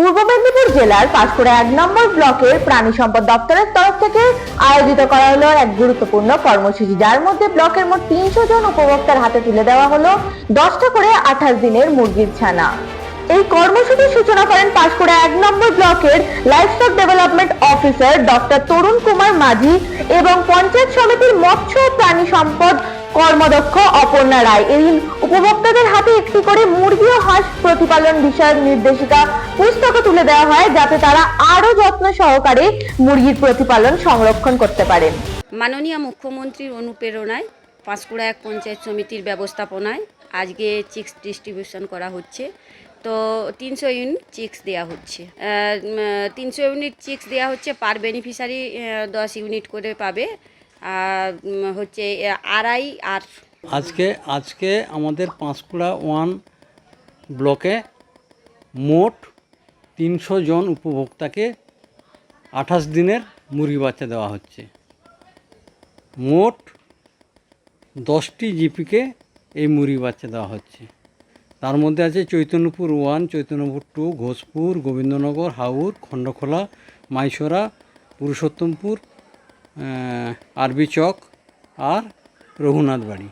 পূর্ব মেদিনীপুর জেলার পাঁশকুড়া এক নম্বর ব্লকের প্রাণী সম্পদ দপ্তরের তরফ থেকে আয়োজিত করা হলো এক গুরুত্বপূর্ণ কর্মসূচি। যার মধ্যে ব্লকের মোট তিনশো জন উপভোক্তার হাতে তুলে দেওয়া হলো দশটা করে আঠাশ দিনের মুরগির ছানা। এই কর্মসূচির সূচনা করেন পাঁশকুড়া এক নম্বর ব্লকের livestock development officer doctor Tarun Kumar Majhi এবং পঞ্চায়েত সমিতির মৎস্য প্রাণী সম্পদ কর্মদক্ষ অপর্ণা রায়। এই উপভোক্তাদের হাতে একটি করে মুরগি ও হাঁস প্রতিপালন বিষয়ক নির্দেশিকা পুস্তকও তুলে দেওয়া হয় যাতে তারা আরও যত্ন সহকারে মুরগির প্রতিপালন সংরক্ষণ করতে পারেন মাননীয় মুখ্যমন্ত্রীর অনুপ্রেরণায় পাঁশকুড়া এক পঞ্চায়েত সমিতির ব্যবস্থাপনায় আজকে চিক্স ডিস্ট্রিবিউশন করা হচ্ছে। তো তিনশো ইউনিট চিক্স দেওয়া হচ্ছে। তিনশো ইউনিট চিক্স দেওয়া হচ্ছে, পার বেনিফিশিয়ারি দশ ইউনিট করে পাবে। আর হচ্ছে, আড়াই আর আজকে আজকে আমাদের পাঁশকুড়া ওয়ান ব্লকে মোট তিনশো জন উপভোক্তাকে আঠাশ দিনের মুরগি বাচ্চা দেওয়া হচ্ছে। মোট দশটি জিপিকে এই মুরগি বাচ্চা দেওয়া হচ্ছে। তার মধ্যে আছে চৈতন্যপুর ওয়ান, চৈতন্যপুর টু, ঘোষপুর, গোবিন্দনগর, হাউর, খণ্ডখোলা মাইসোরা পুরুষোত্তমপুর আরবি চক আর রঘুনাথ বাড়ি